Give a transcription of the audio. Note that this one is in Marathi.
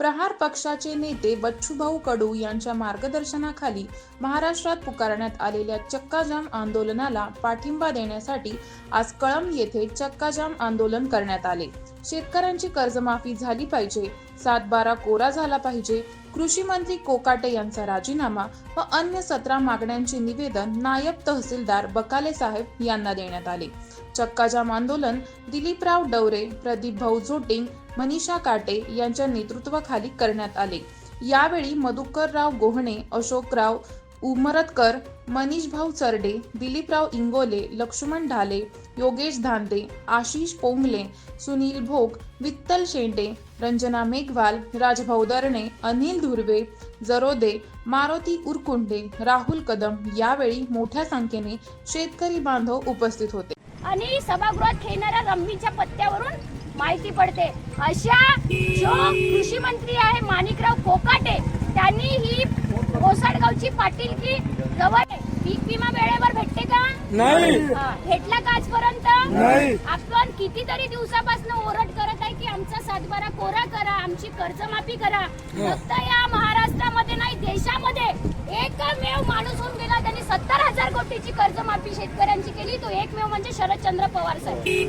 प्रहार पक्षाचे नेते बच्चूभाऊ कडू यांच्या मार्गदर्शनाखाली महाराष्ट्रात पुकारण्यात आलेल्या चक्काजाम आंदोलनाला पाठिंबा देण्यासाठी आज कळंब येथे चक्काजाम आंदोलन करण्यात आले. शेतकऱ्यांची कर्जमाफी झाली पाहिजे. सातबारा कोरा झाला पाहिजे. कृषी मंत्री कोकाटे यांचा राजीनामा व अन्य सतरा मागण्यांचे निवेदन नायब तहसीलदार बकाले साहेब यांना देण्यात आले. चक्काजाम आंदोलन दिलीपराव डवरे प्रदीप भाऊ झोटिंग मनीषा काटे यांच्या नेतृत्वाखाली करण्यात आले. यावेळी मधुकरराव गोहणे अशोकराव उमरतकर मनीषभाऊ चरडे दिलीपराव इंगोले लक्ष्मण ढाले योगेश धांदे आशिष पोंगले सुनील भोग वित्तल शेंडे रंजना मेघवाल राजभाऊ दरणे अनिल धुर्वे जरोदे मारुती उरकुंडे राहुल कदम यावेळी मोठ्या संख्येने शेतकरी बांधव उपस्थित होते. आणि सभागृहात खेळणाऱ्या रम्मीच्या पत्त्यावरून माहिती पडते. अशा जो कृषी मंत्री आहे माणिकराव कोकाटे ओसाडगावची पाटील की गवळ पीक विमा वेळेवर भेटते का? नाही. भेटला का आजपर्यंत? नाही. आपण कितीतरी दिवसापासून ओरड करत आहे की आमचा सातबारा कोरा करा आमची कर्जमाफी करा. फक्त या महाराष्ट्रामध्ये नाही देशामध्ये एकमेव माणूस होऊन गेला. त्यांनी सत्तर हजार कोटीची कर्जमाफी शेतकऱ्यांची केली. तो एकमेव म्हणजे शरदचंद्र पवार साहेब.